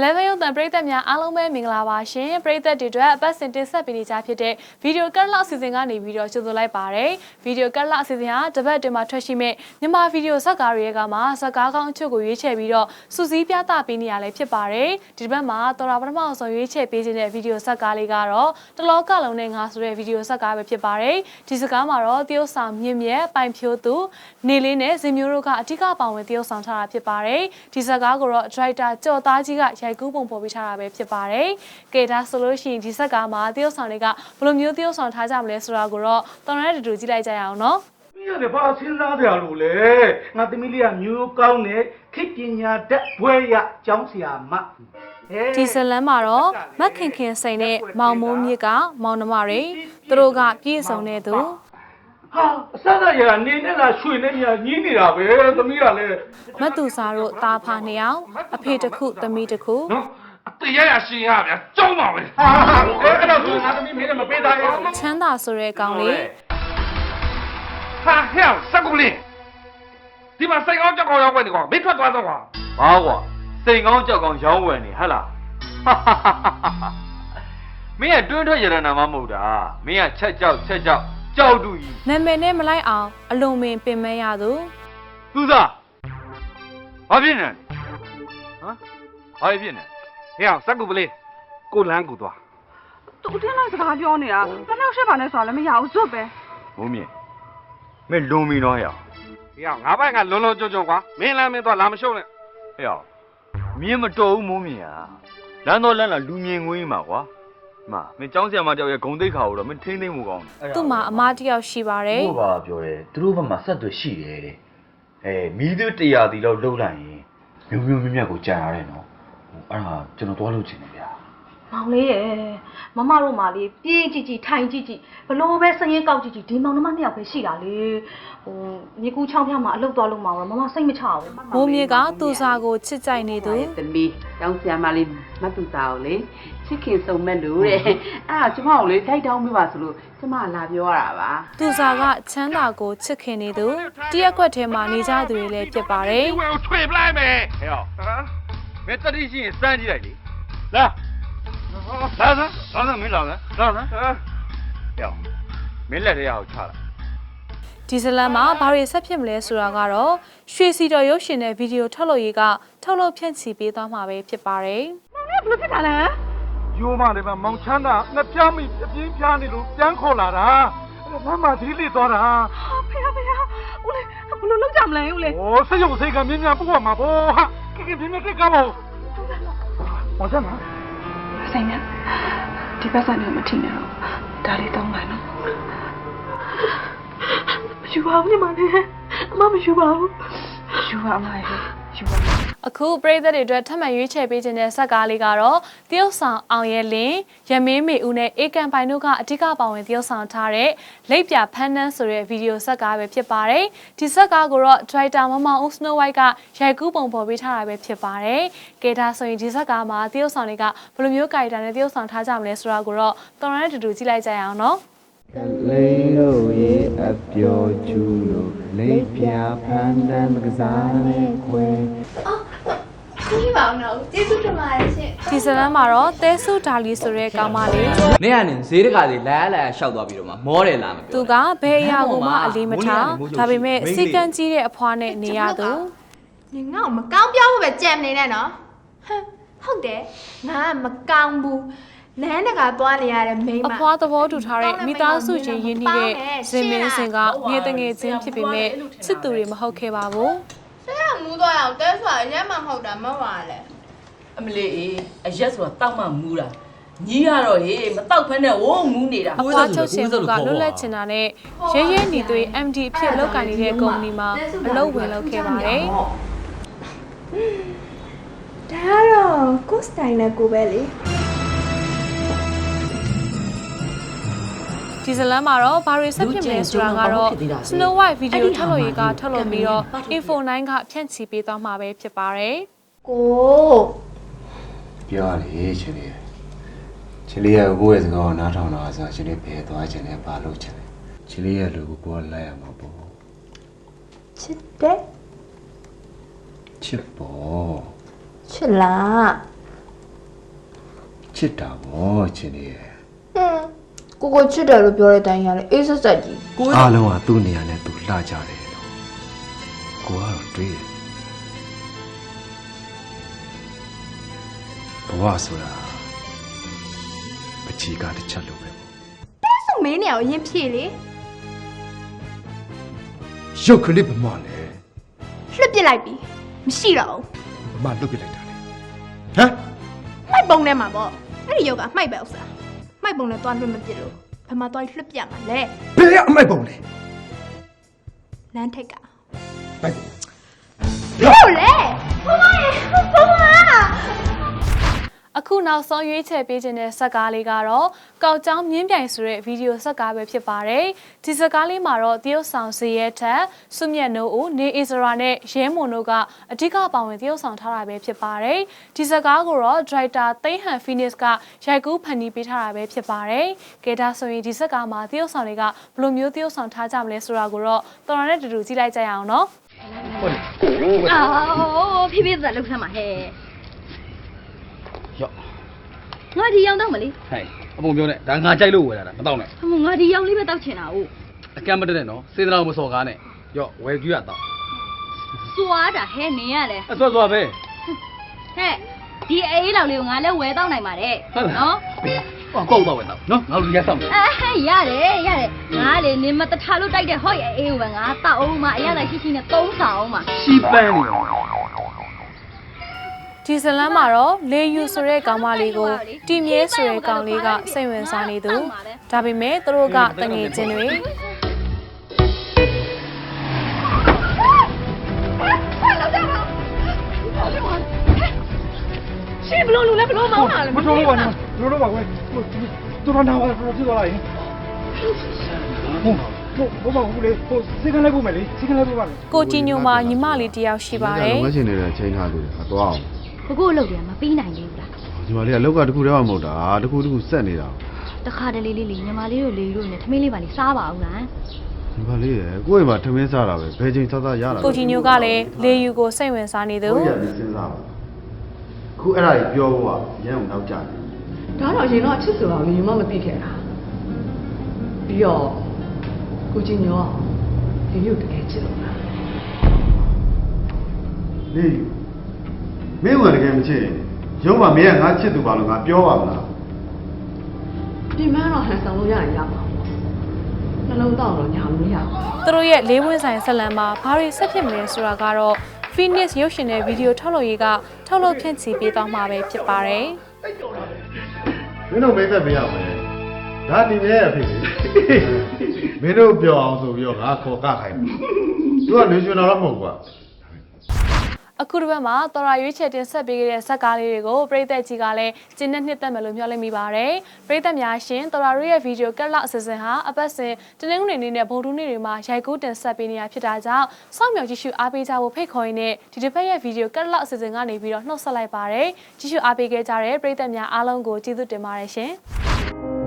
11ရုပ်သံပရိသတ်များအားလုံးပဲမင်္ဂလာပါရှင်ပရိသတ်တွေအတွက်အပတ်စဉ်တင်ဆက်ပေးနေကြဖြစ်တဲ့ဗီဒီယိုကတ်လအစီအစဉ်ကနေပြီးတော့ကြိုဆိုလိုက်ပါတယ်ဗီဒီယိုကတ်လအစီအစဉ်ဟာတပတ်တင်မှာထွက်ရှိမဲ့မြန်မာဗီဒီယိုဇာတ်ကားတွေကမှဇာတ်ကားကောင်းအချို့ကိုရွေးချယ်ပြီးတော့စူးစီးပြသပေးနေရလဲဖြစ်ပါတယ်ဒီတစ်ပတ်မှာတော်တာပထမအောင်ဆုံးရွေးချယ်ပေးခြင်းတဲ့ဗီဒီယိုဇာတ်ကားလေးကတော့တလောကလုံးနဲ့ငါဆိုတဲ့ဗီဒီယိုဇာတ်ကားပဲဖြစ်ပါတယ်ဒီဇာတ်ကားမှာတော့တရုတ်ဆောင်မြင့်မြတ်ပိုင်ဖြိုးသူနေလေးနဲ့ဇင်မျိုးတို့ကအဓိကပါဝင်တရုတ်ဆောင်ထားတာဖြစ်ပါတယ်ဒီဇာတ်ကားကိုတော့ဒရိုက်တာကျော်သားကြီးကရိုက်ကူးပုံဖော်ပေးထားတာပဲဖြစ်ပါတယ်ကဲဒါဆိုလို့ရှိရင်ဒီဇာတ်ကားမှာတရုတ်ဆောင်တွေကဘယ်လိုမျိုးတရုတ်ဆောင်ထားကြမလဲဆိုတာကိုတော့တော်တော်နဲ့တူတူကြည့်လိုက်ကြရအောင်နော်ပြီးရတယ်ဘာစဉ်းစားကြလို့လဲငါသမီးလေးကမျိုးကောင်းတဲ့ခေတ်ပညာတတ်ဘွဲရကျောင်းဆရာမဟဲဒီဇလန်မှာတော့မက်ခင်ခင်စိန်နဲ့မောင်မိုးမြစ်ကမောင်နှမတွေသူတို့ကပြည့်စုံတဲ့သူ ဟာအစကရနေနဲ့လားရွှေနဲ့ညာညင်းနေတာပဲသမီးကလည်းမတ်သူစာတို့တာဖာနှစ်ယောက်အဖေတစ်ခုသမီးတစ်ခုနော်အသေးရရရှင်ရဗျာကြောင်းပါပဲဟာအဲ့တော့ဆိုငါသမီးမင်းနဲ့မပေးသားရဲ့ချမ်းသာဆိုတဲ့ကောင်လေးဟာဟဲ့စက်ကူလင်းဒီမှာစိတ်ကောင်းကြောက်ကောင်းရောက်ွက်နေကွာမင်းထွက်သွားတော့ကွာဘာကွာစိန်ကောင်းကြောက်ကောင်းရောင်းဝယ်နေဟဟလားမင်းကတွင်းထွက်ရတနာမှမဟုတ်တာမင်းကချက်ကြောက်ချက်ကြောက် ကြောက်တူကြီးနာမည်နဲ့မလိုက်အောင်အလုံးမင်ပင်မဲရသူသူသားဘာဖြစ်နေလဲဟမ်ဘာဖြစ်နေဟဲ့စက်ကူပလေးကိုလန်းကူသွားတူတင်းလိုက်စကားပြောနေတာတနောက်ရှက်ပါနဲ့ဆိုတာလည်းမရဘူးဇွတ်ပဲမိုးမြင့်မင်းလွန်ပြီနော်ဟဲ့ဟဲ့ငါဘက်ကလုံးလုံးကြုံကြုံကွာမင်းလမ်းမင်းသွားလာမရှုံးနဲ့ဟဲ့မြင်းမတော်ဘူးမိုးမြင့်ဟာလမ်းတော့လမ်းလာလူမြင်ငွေးမှာကွာ မမင်းចောင်းဆရာမတယောက်ရဲ့ဂုံတိတ်ခါကိုတော့မင်းထိမ့်သိမ့်မှုကောင်းတယ်သူ့မှာအမတစ်ယောက်ရှိပါတယ်ဘို့ပါပြောတယ်သူတို့ဘက်မှာဆက်သွယ်ရှိတယ်တဲ့အဲမီးသွေးတရားတီလောက်လှုပ်လိုက်ရင်မျိုးမျိုးမြတ်မြတ်ကိုကြာရတယ်နော်ဟိုအဲ့ဒါကျွန်တော်သွားလို့ချင်တယ်ဗျာမောင်လေးရဲ့မမတို့မှလေးပြေးကြည့်ကြည့်ထိုင်ကြည့်ကြည့်ဘလို့ပဲစရင်ကောက်ကြည့်ကြည့်ဒီမောင်နှမနှစ်ယောက်ပဲရှိတာလေဟိုမြေကူးချောင်းဖျားမှာအလုတ်သွားလို့မှာတော့မမစိတ်မချဘူးမိုးမြစ်ကသူ့စာကိုချစ်ကြိုက်နေသူသမီးတောင်းဆရာမလေးမတ်တူစာကိုလေ ချစ်ခင်စုံမဲ့လို့တဲ့အဲ့ဒါကျမကိုလေထိုက်တောင်းပေးပါဆိုလို့ကျမလာပြောရတာပါသူ့စာကချမ်းသာကိုချစ်ခင်နေသူတရက်ကွက်ထဲမှာနေကြသူတွေလည်းဖြစ်ပါတယ်ဒီဝဲကိုထွေပလိုက်မယ်ဟဲ့ဟမ်မင်းတတိရှိရင်စမ်းကြည့်လိုက်လေလာလာစမ်းလာစမ်းမင်းလာစမ်းလာစမ်းဟဲ့မင်းလက်ထဲရအောင်ချလာဒီဇလန်မှာဘာတွေဆက်ဖြစ်မလဲဆိုတာကတော့ရွှေစီတော်ရုပ်ရှင်တဲ့ဗီဒီယိုထုတ်လုပ်ရေးကထုတ်လုပ်ဖြန့်ချီပေးသွားမှာပဲဖြစ်ပါတယ်ဘယ်လိုဖြစ်တာလဲ ယိုးမလေးမမောင်ချမ်းသာငါပြားမိအပြင်းပြားနေလို့ပြန်ခေါ်လာတာအဲ့ဒါမမသီးလိသွားတာဖေဖေဦးလေးဘယ်လိုလုပ်ကြမလဲဦးလေးโอ้စိတ်ရုပ်စိတ်ကမြင်းများပူရမှာဗောဟာကိကိပြင်းပြင်းကိကမောမောင်ချမ်းသာဆိုင်မြဒီဘက်ဆိုင်ကမထင်နဲ့တော့ဒါလေးတောင်းလိုက်နော်မယူပါဘူးညီမလေးအမမယူပါဘူးယူပါအမရေယူပါ အခုပရိသတ်တွေအတွက်ထပ်မံရွေးချယ်ပေးခြင်းတဲ့ဇာတ်ကားလေးကတော့တရုတ်ဆောင်အောင်ရဲလင်းရမင်းမေဦးနဲ့အေကန်ပိုင်တို့ကအဓိကပါဝင်တရုတ်ဆောင်ထားတဲ့လိပ်ပြဖန်းနန်းဆိုတဲ့ဗီဒီယိုဇာတ်ကားပဲဖြစ်ပါတယ်ဒီဇာတ်ကားကိုတော့ Twitter မမောင်ဦး Snow White ကရိုက်ကူးပုံဖော်ပေးထားတာပဲဖြစ်ပါတယ်ကဲဒါဆိုရင်ဒီဇာတ်ကားမှာတရုတ်ဆောင်တွေကဘယ်လိုမျိုးကာရီတာနဲ့တရုတ်ဆောင်ထားကြမလဲဆိုတာကိုတော့တော်တော်နဲ့တူတူကြည့်လိုက်ကြရအောင်နော်လိန်တို့ရေအပျော်ကျူးလို့လိပ်ပြဖန်တန်းကစားနဲ့ခွဲ ကြီးပါအောင်တော့ကျေးဇူးတင်ပါတယ်ရှင်ဒီဇလန်မှာတော့တဲဆုဒါလီဆိုတဲ့ကောင်မလေး။နေ့ကနေဈေးတကာတွေလာလာရှောက်သွားပြီးတော့မှမောတယ်လားမပြောသူကဘယ်အရာကိုမှအလေးမထားဒါပေမဲ့စိတ်ကန်းကြီးတဲ့အဖွားနဲ့နေရသူငငါ့ကိုမကောင်းပြောဖို့ပဲကြံနေနဲ့နော်ဟမ်ဟုတ်တယ်ငါကမကောင်းဘူးလမ်းတကာသွားနေရတဲ့မိန်းမအဖွားသဘောတူထားတဲ့မိသားစုချင်းရင်းနှီးတဲ့ဇင်မင်းစင်ကငယ်တငယ်ချင်းဖြစ်ပေမဲ့ချစ်သူတွေမဟုတ်ခဲ့ပါဘူးဆရာ မူးသွားအောင်တဲဆိုတာရက်မှမဟုတ်တာမဟုတ်ပါလေအမလေးအေးအရက်ဆိုတာတောက်မှမူးတာညီးရတော့ဟေးမတောက်ဖက်နဲ့ဝုန်းမူးနေတာအဖွားချုပ်ရှင်ကလွတ်လပ်ချင်တာနဲ့ရဲရဲညီသွေး MD အဖြစ်လုပ်ကိုင်နေတဲ့ကုမ္ပဏီမှာအလုပ်ဝင်လုပ်ခဲ့ပါတယ်ဒါကတော့ကိုစတိုင်နဲ့ကိုပဲလေ ဒီဇလန်မှာတော့ဘာတွေဆက်ဖြစ်မလဲဆိုတာကတော့ Snow White ဗီဒီယိုထုတ်လို့ရေးကထုတ်လို့ပြီးတော့ Info 9 ကဖြန့်ချီပေးသွားမှာပဲဖြစ်ပါတယ်ကိုပြောရတယ်ချစ်လေးချစ်လေးကကိုယ့်ရဲ့စကားကိုနားထောင်တာဆိုတော့ချစ်လေးဘယ်သွားချင်လဲဘာလုပ်ချင်လဲချစ်လေးရဲ့လူကိုကိုယ်ကလိုက်ရမှာပေါ့ချစ်တဲ့ချစ်ပေါ့ချစ်လားချစ်တာဗောချင်းလေးရဲ့ဟွန်း ကိုကိုချစ်တယ်လို့ပြောတဲ့အတိုင်းရတယ်အေးဆက်ဆက်ကြီးကိုအားလုံးကသူ့နေရာနဲ့သူလှကြတယ်လို့ကိုကတော့တွေးတယ်ဘဝဆိုတာပချီကတစ်ချက်လိုပဲပေါ့ဆုမင်းနေအောင်ရင်ဖြည့်လေရုပ်ကလေးဗမာလေလွှတ်ပစ်လိုက်ပြီမရှိတော့ဘူးဗမာလွတ်ပြလိုက်တာလေဟမ်မိုက်ပုံထဲမှာပေါ့အဲ့ဒီယောက်ကမိုက်ပဲဥစ္စာ မိုက်ပုံနဲ့သွားလွှတ်မပစ်လို့ဘယ်မှာသွားလွှတ်ပြမှာလဲဘယ်အမိုက်ပုံလဲလမ်းထိပ်ကဘိုက်ဟုတ်လေ အခုနောက်ဆုံးရွေးချယ်ပေးခြင်းတဲ့ဇက်ကားလေးကတော့ကောက်ကြောင်းမြင်းပြိုင်ဆိုတဲ့ဗီဒီယိုဇက်ကားပဲဖြစ်ပါတယ်။ဒီဇက်ကားလေးမှာတော့တရုတ်ဆောင်စီရဲ့ထက်စုမြတ်နိုးဦးနေအစ္စရာနဲ့ရဲမွန်တို့ကအဓိကပါဝင်တရုတ်ဆောင်ထားတာပဲဖြစ်ပါတယ်။ဒီဇက်ကားကိုတော့ဒရိုက်တာသိန်းဟန်ဖီနစ်ကရိုက်ကူးဖန်တီးပေးထားတာပဲဖြစ်ပါတယ်။ကဲဒါဆိုရင်ဒီဇက်ကားမှာတရုတ်ဆောင်တွေကဘယ်လိုမျိုးတရုတ်ဆောင်ထားကြမလဲဆိုတာကိုတော့တော်တော်နဲ့တူတူကြည့်လိုက်ကြရအောင်နော်။အော်ဖေးဖေးသက်လောက်ဆမ်းပါဟဲ့ရော့ ငါဒီရောက်တော့မလေးဟဲ့အပုံပြောနဲ့ဒါငါကြိုက်လို့ဝယ်လာတာမတော့နဲ့ဟိုငါဒီရောက်လေးပဲတောက်ချင်တာဟုတ်အကမ်းမတက်နဲ့နော်စေတနာမစော်ကားနဲ့ရော့ဝယ်ကြည့်ရတော့စွာတာဟဲ့နင်ရလေအစွတ်စွာပဲဟဲ့ဒီအေးလောက်လေးကိုငါလည်းဝယ်တော့နိုင်ပါတယ်နော်ဟောကောက်တော့ပဲတော့နော်ငါတို့ရဆောင်တယ်အဲဟဲ့ရတယ်ရတယ်ငါလေနင်မတထားလို့တိုက်တဲ့ဟော့ရဲ့အေးကိုပဲငါတောက်အောင်မအရသာရှိရှိနဲ့သုံးဆောင်အောင်မရှီပန်းနေရော ဒီဇလန်မှာတော့လေယူဆိုတဲ့ကောင်မလေးကိုတီမြဲဆိုတဲ့ကောင်လေးကစိတ်ဝင်စားနေသူဒါပေမဲ့သူတို့ကတငယ်ချင်းတွေရှင်းဘလို့လူလဲဘလို့မောင်းတာလဲမတော်လို့ပါနော်မတော်လို့ပါကွယ်တော်တော်နာပါတော်ဖြစ်သွားလိုက်ရင်ဟုတ်ဟုတ်ဘာမှမဟုတ်လေဟိုစိတ်ကလေးပို့မယ်လေစိတ်ကလေးပို့ပါမယ်ကိုကြည်ညိုမှာညီမလေးတယောက်ရှိပါတယ်ငါရှင်နေတဲ့ချိန်ထားလို့အတော့အောင် ကိုကိုအလုပ်တွေကမပြီးနိုင်သေးဘူးလားဒီမှာလေးကလောက်ကတခုတည်းမှမဟုတ်တာတခုတခုဆက်နေတာတခါတလေလေးလေးညီမလေးတို့လေတို့နဲ့ထမင်းလေးပါလေးစားပါအောင်လားဒီမှာလေးရယ်ကိုယ့်အိမ်မှာထမင်းစားတာပဲဘယ်ချိန်စားစားရတာကိုကြည်ညိုကလည်းလေယူကိုစိတ်ဝင်စားနေသူကိုယ့်ရည်စဉ်းစားပါခုအဲ့ဒါကြီးပြောဖို့ကရန်အောင်နောက်ကြတယ်ဒါတော့ရင်တော့အချစ်ဆိုတာကိုညီမမသိခဲ့တာပြီးတော့ကိုချင်းညောဒီရုပ်တကယ်ချစ်လို့လားလေး မင်းကတကယ်မချစ်ရင်ရုံးမှာမင်းကငါချစ်သူပါလို့ငါပြောပါမလားဒီမန်းတော့ဟန်ဆောင်လို့ရရင်ရပါဘူးနှလုံးသားတော့ညာလို့မရဘူးသူတို့ရဲ့လေးဝင်းဆိုင်ဆက်လန်မှာဘာတွေဆက်ဖြစ်မလဲဆိုတာကတော့ Phoenix ရုပ်ရှင်တဲ့ဗီဒီယိုထုတ်လုပ်ရေးကထုတ်လုပ်ဖြန့်ချီပေးသွားမှာပဲဖြစ်ပါတယ်မင်းတို့မိတ်ဆက်ပေးရမယ်ဒါနေမြဲရဖြစ်လေမင်းတို့ပြောအောင်ဆိုပြီးတော့ငါခေါ်ကခိုင်းတယ်သူကလူရှင်တော်တော့မဟုတ်ကွာ အခုတစ်ပတ်မှာတော်ရာရွေးချယ်တင်ဆက်ပေးခဲ့တဲ့ဇက်ကားလေးတွေကိုပရိသတ်ကြီးကလည်းကျင်းနဲ့နှစ်သက်မယ်လို့မျှော်လင့်မိပါတယ်ပရိသတ်များရှင်တော်ရာရဲ့ဗီဒီယိုကက်လောက်အစီအစဉ်ဟာအပတ်စဉ်တနင်္ဂနွေနေ့နဲ့ဗုဒ္ဓနေ့တွေမှာရိုက်ကူးတင်ဆက်ပေးနေတာဖြစ်တာကြောင့်စောင့်မျှော်ကြည့်ရှုအားပေးကြဖို့ဖိတ်ခေါ်ရင်းနဲ့ဒီတစ်ပတ်ရဲ့ဗီဒီယိုကက်လောက်အစီအစဉ်ကနေပြီးတော့နှုတ်ဆက်လိုက်ပါတယ်ကြည့်ရှုအားပေးခဲ့ကြတဲ့ပရိသတ်များအားလုံးကိုကျေးဇူးတင်ပါတယ်ရှင်။